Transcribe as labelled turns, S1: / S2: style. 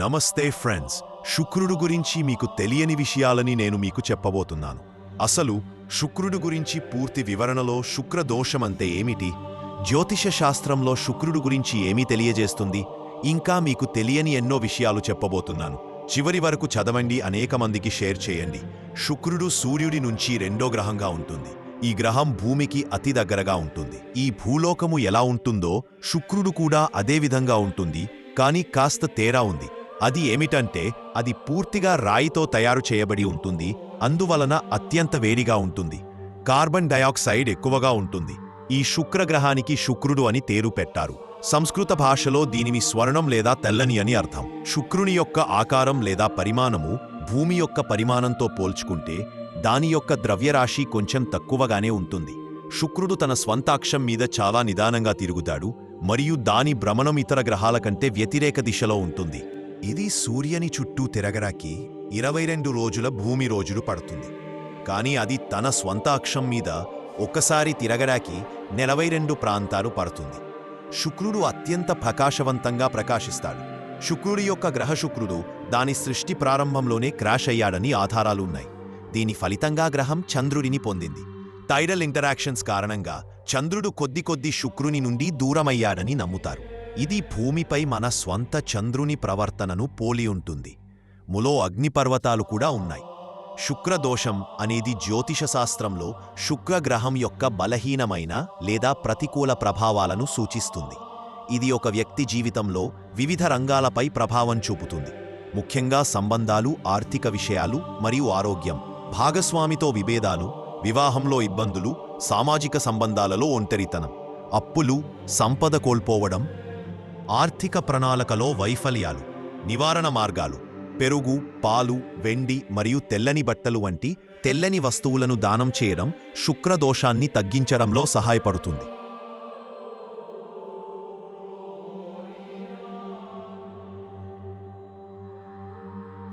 S1: నమస్తే ఫ్రెండ్స్. శుక్రుడు గురించి మీకు తెలియని విషయాలని నేను మీకు చెప్పబోతున్నాను. అసలు శుక్రుడు గురించి పూర్తి వివరణలో శుక్రదోషమంటే ఏమిటి? జ్యోతిష శాస్త్రంలో శుక్రుడు గురించి ఏమీ తెలియజేస్తుంది? ఇంకా మీకు తెలియని ఎన్నో విషయాలు చెప్పబోతున్నాను. చివరి వరకు చదవండి అనేక మందికి షేర్ చేయండి. శుక్రుడు సూర్యుడి నుంచి రెండో గ్రహంగా ఉంటుంది. ఈ గ్రహం భూమికి అతి దగ్గరగా ఉంటుంది. ఈ భూలోకము ఎలా ఉంటుందో శుక్రుడు కూడా అదే విధంగా ఉంటుంది. కానీ కాస్త తేడా ఉంది. అది ఏమిటంటే అది పూర్తిగా రాయితో తయారు చేయబడి ఉంటుంది అందువలన అత్యంత వేడిగా ఉంటుంది. కార్బన్ డయాక్సైడ్ ఎక్కువగా ఉంటుంది. ఈ శుక్రగ్రహానికి శుక్రుడు అని తేరు పెట్టారు. సంస్కృత భాషలో దీనిని స్వర్ణం లేదా తెల్లని అని అర్థం. శుక్రుని యొక్క ఆకారం లేదా పరిమాణము భూమి యొక్క పరిమాణంతో పోల్చుకుంటే దాని యొక్క ద్రవ్యరాశి కొంచెం తక్కువగానే ఉంటుంది. శుక్రుడు తన స్వంతాక్షం మీద చాలా నిదానంగా తిరుగుతాడు మరియు దాని భ్రమణం ఇతర గ్రహాల కంటే వ్యతిరేక దిశలో ఉంటుంది. ఇది సూర్యని చుట్టూ తిరగరాకి ఇరవై రెండు రోజుల భూమి రోజులు పడుతుంది. కానీ అది తన స్వంత అక్షం మీద ఒక్కసారి తిరగరాకి నలభై రెండు ప్రాంతాలు పడుతుంది. శుక్రుడు అత్యంత ప్రకాశవంతంగా ప్రకాశిస్తాడు. శుక్రుడి యొక్క గ్రహ శుక్రుడు దాని సృష్టి ప్రారంభంలోనే క్రాష్ అయ్యాడని ఆధారాలున్నాయి దీని ఫలితంగా గ్రహం చంద్రుడిని పొందింది. టైడల్ ఇంటరాక్షన్స్ కారణంగా చంద్రుడు కొద్ది కొద్ది శుక్రుని నుండి దూరమయ్యాడని నమ్ముతారు. ఇది భూమిపై మన స్వంత చంద్రుని ప్రవర్తనను పోలి ఉంటుంది. ములో అగ్నిపర్వతాలు కూడా ఉన్నాయి. శుక్రదోషం అనేది జ్యోతిషశాస్త్రంలో శుక్రగ్రహం యొక్క బలహీనమైన లేదా ప్రతికూల ప్రభావాలను సూచిస్తుంది. ఇది ఒక వ్యక్తి జీవితంలో వివిధ రంగాలపై ప్రభావం చూపుతుంది. ముఖ్యంగా సంబంధాలు ఆర్థిక విషయాలు మరియు ఆరోగ్యం భాగస్వామితో విభేదాలు వివాహంలో ఇబ్బందులు సామాజిక సంబంధాలలో ఒంటరితనం అప్పులు సంపద కోల్పోవడం ఆర్థిక ప్రణాళికలో వైఫల్యాలు నివారణ మార్గాలు పెరుగు పాలు వెండి మరియు తెల్లని బట్టలు వంటి తెల్లని వస్తువులను దానం చేయడం శుక్రదోషాన్ని తగ్గించడంలో సహాయపడుతుంది.